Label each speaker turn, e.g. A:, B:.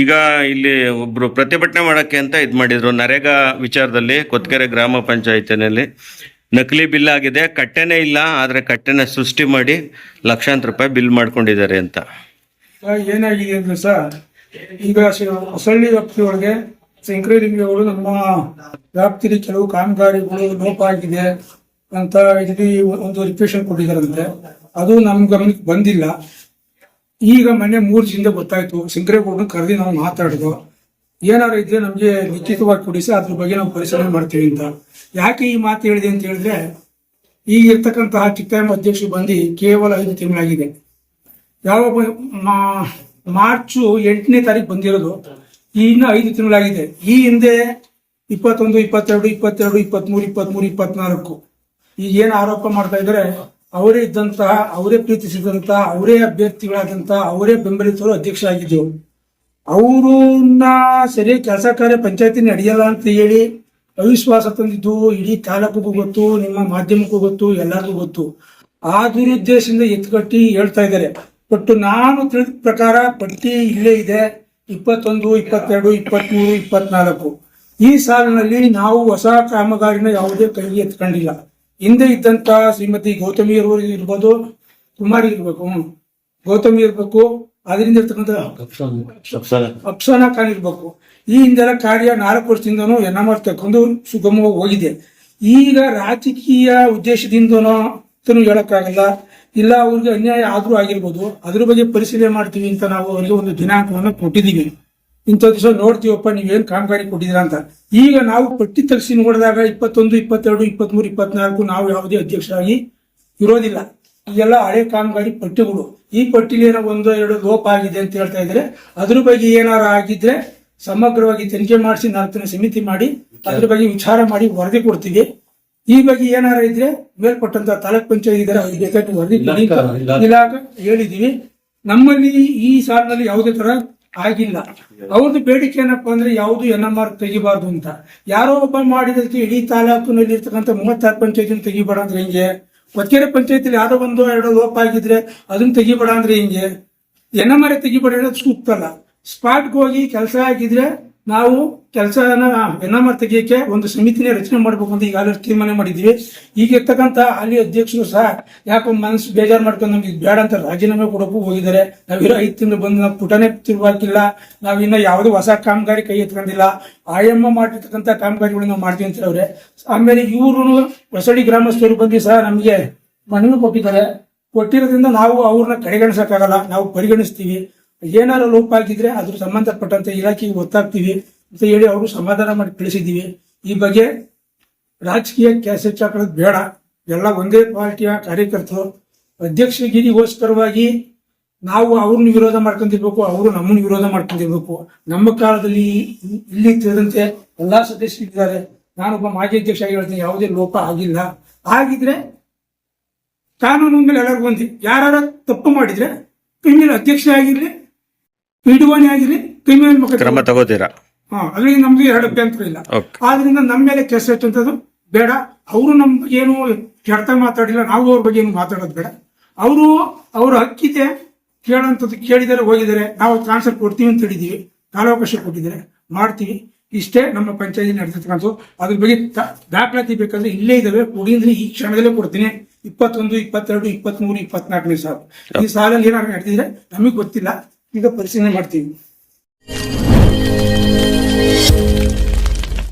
A: ಈಗ ಇಲ್ಲಿ ಒಬ್ರು ಪ್ರತಿಭಟನೆ ಮಾಡಕ್ಕೆ ಅಂತ ಇದು ಮಾಡಿದ್ರು. ನರೇಗಾ ವಿಚಾರದಲ್ಲಿ ಕೊತ್ಕೆರೆ ಗ್ರಾಮ ಪಂಚಾಯತಿನಲ್ಲಿ ನಕಲಿ ಬಿಲ್ ಆಗಿದೆ. ಕಟ್ಟೆನೇ ಇಲ್ಲ, ಆದರೆ ಕಟ್ಟೆನ ಸೃಷ್ಟಿ ಮಾಡಿ ಲಕ್ಷಾಂತರ ರೂಪಾಯಿ ಬಿಲ್ ಮಾಡ್ಕೊಂಡಿದ್ದಾರೆ ಅಂತ.
B: ಏನಾಗಿದೆ ಅಂದ್ರೆ ಸರ್, ಈಗ ಹೊಸಳ್ಳಿ ವ್ಯಾಪ್ತಿಯೊಳಗೆ ಸಂಕ್ರಲಿಂಗಗಳು ನಮ್ಮ ವ್ಯಾಪ್ತಿಯಲ್ಲಿ ಕೆಲವು ಕಾಮಗಾರಿಗಳು ಲೋಪ ಆಗಿದೆ ಅಂತ ಇಲ್ಲಿ ಒಂದು ರಿಕ್ವೆಷನ್ ಕೊಟ್ಟಿದ್ದಾರಂತೆ ಅದು ನಮ್ಮ ಬಂದಿಲ್ಲ. ಈಗ ಮೊನ್ನೆ ಮೂರು ದಿನದ ಗೊತ್ತಾಯ್ತು. ಶಂಕರೇಗೌಡನ ಕರೆದಿ ನಾವು ಮಾತಾಡಿದ್ವು ಏನಾರು ಇದ್ರೆ ನಮಗೆ ನಿಶ್ಚಿತವಾಗಿ ಕೊಡಿಸಿ ಅದ್ರ ಬಗ್ಗೆ ನಾವು ಪರಿಶೀಲನೆ ಮಾಡ್ತೀವಿ ಅಂತ. ಯಾಕೆ ಈ ಮಾತು ಹೇಳಿದೆ ಅಂತ ಹೇಳಿದ್ರೆ, ಈಗ ಇರ್ತಕ್ಕಂತಹ ಚಿಕ್ಕಮ್ಮ ಅಧ್ಯಕ್ಷರು ಬಂದು ಕೇವಲ ಐದು ತಿಂಗಳಾಗಿದೆ. ಯಾವ ಮಾರ್ಚ್ ಎಂಟನೇ ತಾರೀಕು ಬಂದಿರೋದು ಇನ್ನೂ ಐದು ತಿಂಗಳಾಗಿದೆ. ಈ ಹಿಂದೆ ಇಪ್ಪತ್ತೊಂದು, ಇಪ್ಪತ್ತೆರಡು ಇಪ್ಪತ್ತೆರಡು ಇಪ್ಪತ್ಮೂರು ಇಪ್ಪತ್ಮೂರು ಇಪ್ಪತ್ನಾಲ್ಕು ಈಗ ಏನು ಆರೋಪ ಮಾಡ್ತಾ ಇದ್ದಾರೆ ಅವರೇ ಇದ್ದಂತಹ, ಅವರೇ ಪ್ರೀತಿಸಿದಂತಹ, ಅವರೇ ಅಭ್ಯರ್ಥಿಗಳಾದಂತಹ ಅವರೇ ಬೆಂಬಲಿತರು ಅಧ್ಯಕ್ಷ ಆಗಿದ್ದು ಅವರು ಸರಿ ಕೆಲಸ ಕಾರ್ಯ ಪಂಚಾಯತಿ ನಡೆಯಲ್ಲ ಅಂತ ಹೇಳಿ ಅವಿಶ್ವಾಸ ತಂದಿದ್ದು, ಇಡೀ ತಾಲೂಕಿಗೂ ಗೊತ್ತು, ನಿಮ್ಮ ಮಾಧ್ಯಮಕ್ಕೂ ಗೊತ್ತು, ಎಲ್ಲರಿಗೂ ಗೊತ್ತು. ಆ ದುರುದ್ದೇಶದಿಂದ ಎತ್ಕಟ್ಟಿ ಹೇಳ್ತಾ ಇದ್ದಾರೆ. ಬಟ್ ನಾನು ತಿಳಿದ ಪ್ರಕಾರ ಪಟ್ಟಿ ಇಲ್ಲೇ ಇದೆ, ಇಪ್ಪತ್ತೊಂದು, ಇಪ್ಪತ್ತೆರಡು, ಇಪ್ಪತ್ಮೂರು, ಇಪ್ಪತ್ನಾಲ್ಕು. ಈ ಸಾಲಿನಲ್ಲಿ ನಾವು ಹೊಸ ಕಾಮಗಾರಿನ ಯಾವುದೇ ಕೈಗೆ ಎತ್ಕೊಂಡಿಲ್ಲ. ಹಿಂದೆ ಇದ್ದಂತ ಶ್ರೀಮತಿ ಗೌತಮಿ ಅವರು ಇರ್ಬೋದು ಕುಮಾರಿ ಇರ್ಬೇಕು. ಗೌತಮಿ ಇರ್ಬೇಕು ಅದರಿಂದ ಇರ್ತಕ್ಕಂಥ ಅಪ್ಸನಾ ಖಾನ್ ಇರ್ಬೇಕು. ಈ ಹಿಂದೆಲ್ಲ ಕಾರ್ಯ ನಾಲ್ಕು ವರ್ಷದಿಂದನೂ ಎನ್ ಎಂ ಆರ್ ತಕೊಂಡು ಸುಗಮವಾಗಿ ಹೋಗಿದೆ. ಈಗ ರಾಜಕೀಯ ಉದ್ದೇಶದಿಂದನೋ ಅಂತನೂ ಹೇಳಕ್ಕಾಗಲ್ಲ. ಇಲ್ಲ ಅವ್ರಿಗೆ ಅನ್ಯಾಯ ಆದ್ರೂ ಆಗಿರ್ಬೋದು. ಅದ್ರ ಬಗ್ಗೆ ಪರಿಶೀಲನೆ ಮಾಡ್ತೀವಿ ಅಂತ ನಾವು ಅವರಿಗೆ ಒಂದು ದಿನಾಂಕವನ್ನು ಕೊಟ್ಟಿದ್ದೀವಿ. ಇಂಥ ದಿವಸ ನೋಡ್ತೀವಪ್ಪ ನೀವೇನು ಕಾಮಗಾರಿ ಕೊಟ್ಟಿದ್ದೀರಾ ಅಂತ. ಈಗ ನಾವು ಪಟ್ಟಿ ತರಿಸಿ ನೋಡಿದಾಗ ಇಪ್ಪತ್ತೊಂದು ಇಪ್ಪತ್ತೆರಡು ಇಪ್ಪತ್ಮೂರು ಇಪ್ಪತ್ನಾಲ್ಕು ನಾವು ಯಾವುದೇ ಅಧ್ಯಕ್ಷರಾಗಿ ಇರೋದಿಲ್ಲ. ಇದೆಲ್ಲ ಹಳೆ ಕಾಮಗಾರಿ ಪಟ್ಟಿಗಳು. ಈ ಪಟ್ಟಿಲಿ ಏನೋ ಒಂದು ಎರಡು ಲೋಪ ಆಗಿದೆ ಅಂತ ಹೇಳ್ತಾ ಇದ್ರೆ ಅದ್ರ ಬಗ್ಗೆ ಏನಾರು ಆಗಿದ್ರೆ ಸಮಗ್ರವಾಗಿ ತನಿಖೆ ಮಾಡಿಸಿ ನಾಲ್ಕನೇ ಸಮಿತಿ ಮಾಡಿ ಅದ್ರ ಬಗ್ಗೆ ವಿಚಾರ ಮಾಡಿ ವರದಿ ಕೊಡ್ತೀವಿ. ಈ ಬಗ್ಗೆ ಏನಾರ ಇದ್ರೆ ಮೇಲ್ಪಟ್ಟಂತ ತಾಲೂಕ್ ಪಂಚಾಯತ್ ಬೇಕಾದ ವರದಿ ಇಲಾಖೆ ಹೇಳಿದೀವಿ. ನಮ್ಮಲ್ಲಿ ಈ ಸಾಲಿನಲ್ಲಿ ಯಾವುದೇ ತರ ಆಗಿಲ್ಲ. ಅವ್ರದ್ದು ಬೇಡಿಕೆ ಏನಪ್ಪಾ ಅಂದ್ರೆ ಯಾವುದು ಎನ್ ಎಂ ಆರ್ ತೆಗಿಬಾರ್ದು ಅಂತ. ಯಾರೋ ಒಬ್ಬ ಮಾಡಿದಕ್ಕೆ ಇಡೀ ತಾಲೂಕಿನಲ್ಲಿ ಇರ್ತಕ್ಕಂಥ ಮೂವತ್ತಾರು ಪಂಚಾಯತಿನ ತೆಗಿಬೇಡ ಅಂದ್ರೆ ಹಿಂಗೆ? ಒತ್ತೇರಿ ಪಂಚಾಯತಿಲಿ ಯಾರೋ ಒಂದು, ಎರಡು ಲೋಪ ಆಗಿದ್ರೆ ಅದನ್ನ ತೆಗಿಬೇಡ ಅಂದ್ರೆ ಹಿಂಗೆ? ಎನ್ ಎಂ ಆರ್ ತೆಗಿಬೇಡ ಹೇಳೋದು ಸೂಕ್ತ ಅಲ್ಲ. ಸ್ಪಾಟ್ಗೆ ಹೋಗಿ ಕೆಲಸ ಆಗಿದ್ರೆ ನಾವು ಕೆಲಸನ ಎಂ ತೆಗಿಯಕ್ಕೆ ಒಂದು ಸಮಿತಿನ ರಚನೆ ಮಾಡಬೇಕು ಅಂತ ಈಗಾಗಲೇ ತೀರ್ಮಾನ ಮಾಡಿದ್ವಿ ಈಗ ಇರ್ತಕ್ಕಂಥ ಅಲ್ಲಿ ಅಧ್ಯಕ್ಷರು ಸಹ ಯಾಕೋ ಮನಸ್ಸು ಬೇಜಾರು ಮಾಡ್ಕೊಂಡು ನಮ್ಗೆ ಬೇಡ ಅಂತ ರಾಜೀನಾಮೆ ಕೊಡಕ್ಕೂ ಹೋಗಿದ್ದಾರೆ. ನಾವಿರೋ ಐದು ತಿಂಗಳು ಬಂದು ನಾವು ಪುಟನೇ ತಿರುವಾಗಿಲ್ಲ ನಾವು ಇನ್ನ ಯಾವುದೇ ಹೊಸ ಕಾಮಗಾರಿ ಕೈ ಎತ್ಕೊಂಡಿಲ್ಲ. ಆಯಮ್ಮ ಮಾಡಿರ್ತಕ್ಕಂಥ ಕಾಮಗಾರಿಗಳನ್ನ ನಾವು ಮಾಡ್ತೀವಿ ಅಂತ ಹೇಳಿದ್ರೆ ಆಮೇಲೆ ಇವರು ಹೊಸಡಿ ಗ್ರಾಮಸ್ಥರು ಬಂದು ಸಹ ನಮಗೆ ಮನವಿ ಕೊಟ್ಟಿದ್ದಾರೆ. ಕೊಟ್ಟಿರೋದ್ರಿಂದ ನಾವು ಅವ್ರನ್ನ ಕಡೆಗಣಿಸಕ್ಕಾಗಲ್ಲ. ನಾವು ಪರಿಗಣಿಸ್ತೀವಿ. ಏನಾರು ಲೋಪ ಆಗಿದ್ರೆ ಅದ್ರ ಸಂಬಂಧಪಟ್ಟಂತೆ ಇಲಾಖೆಗೆ ಗೊತ್ತಾಗ್ತೀವಿ ಅಂತ ಹೇಳಿ ಅವರು ಸಮಾಧಾನ ಮಾಡಿ ತಿಳಿಸಿದ್ದೀವಿ. ಈ ಬಗ್ಗೆ ರಾಜಕೀಯ ಕ್ಯಾಸೆಟ್ ಹಾಕೋದು ಬೇಡ. ಎಲ್ಲ ಒಂದೇ ಪಾರ್ಟಿಯ ಕಾರ್ಯಕರ್ತರು ಅಧ್ಯಕ್ಷಗಿರಿಗೋಸ್ಕರವಾಗಿ ನಾವು ಅವ್ರನ್ನ ವಿರೋಧ ಮಾಡ್ಕೊಂಡಿರ್ಬೇಕು, ಅವರು ನಮ್ಮನ್ನು ವಿರೋಧ ಮಾಡ್ಕೊಂಡಿರ್ಬೇಕು. ನಮ್ಮ ಕಾಲದಲ್ಲಿ ಇಲ್ಲಿ ತಿಳಿದಂತೆ ಎಲ್ಲಾ ಸದಸ್ಯರಿದ್ದಾರೆ ನಾನೊಬ್ಬ ಮಾಜಿ ಅಧ್ಯಕ್ಷ ಆಗಿ ಹೇಳ್ತೀನಿ, ಯಾವುದೇ ಲೋಪ ಆಗಿಲ್ಲ. ಆಗಿದ್ರೆ ಕಾನೂನು ಮೇಲೆ ಎಲ್ಲರಿಗೂ ಬಂದಿ ಯಾರು ತಪ್ಪು ಮಾಡಿದ್ರೆ ಕ್ರಿಮಿನಲ್ ಅಧ್ಯಕ್ಷ ಆಗಿರ್ಲಿ ಪಿಡಿಒನೇ ಆಗಿರಿ ಕ್ರಿಮಿನಲ್ ಮುಖ
A: ಕ್ರಮ ತಗೋತೀರಾ?
B: ಹಾ ಅದ್ರಲ್ಲಿ ನಮ್ಗೆ ಎರಡು ಅಭ್ಯಂತರ ಇಲ್ಲ. ಆದ್ರಿಂದ ನಮ್ಮ ಮೇಲೆ ಕೆಸ ಅಂತದ್ದು ಬೇಡ. ಅವರು ನಮ್ ಏನು ಕೆಡ್ತ ಮಾತಾಡಿಲ್ಲ ನಾವು ಅವ್ರ ಬಗ್ಗೆ ಏನು ಮಾತಾಡೋದು ಬೇಡ. ಅವರು ಅವ್ರ ಹಕ್ಕಿದೆ ಕೇಳಂತದ್ದು ಕೇಳಿದರೆ ಹೋಗಿದ್ದಾರೆ. ನಾವು ಟ್ರಾನ್ಸ್ಫರ್ ಕೊಡ್ತೀವಿ ಅಂತ ಹೇಳಿದೀವಿ ಕಾಲಾವಕಾಶ ಕೊಟ್ಟಿದ್ದಾರೆ. ಮಾಡ್ತೀವಿ. ಇಷ್ಟೇ ನಮ್ಮ ಪಂಚಾಯತಿ ನಡೆದಿರ್ತಕ್ಕಂಥ ಅದ್ರ ಬಗ್ಗೆ ತ- ದಾಖಲಾತಿ ಬೇಕಾದ್ರೆ ಇಲ್ಲೇ ಇದಾವೆ ಕೊಡಿಂದ್ರೆ ಈ ಕ್ಷಣದಲ್ಲೇ ಕೊಡ್ತೀನಿ. ಇಪ್ಪತ್ತೊಂದು ಇಪ್ಪತ್ತೆರಡು ಇಪ್ಪತ್ಮೂರು ಇಪ್ಪತ್ನಾಲ್ಕನೇ ಸಾಲು. ಈ ಸಾಲಲ್ಲಿ ಏನಾದ್ರು ನಡೆದಿದ್ರೆ ನಮಗೆ ಗೊತ್ತಿಲ್ಲ. ಈಗ ಪರಿಶೀಲನೆ ಮಾಡ್ತೀವಿ.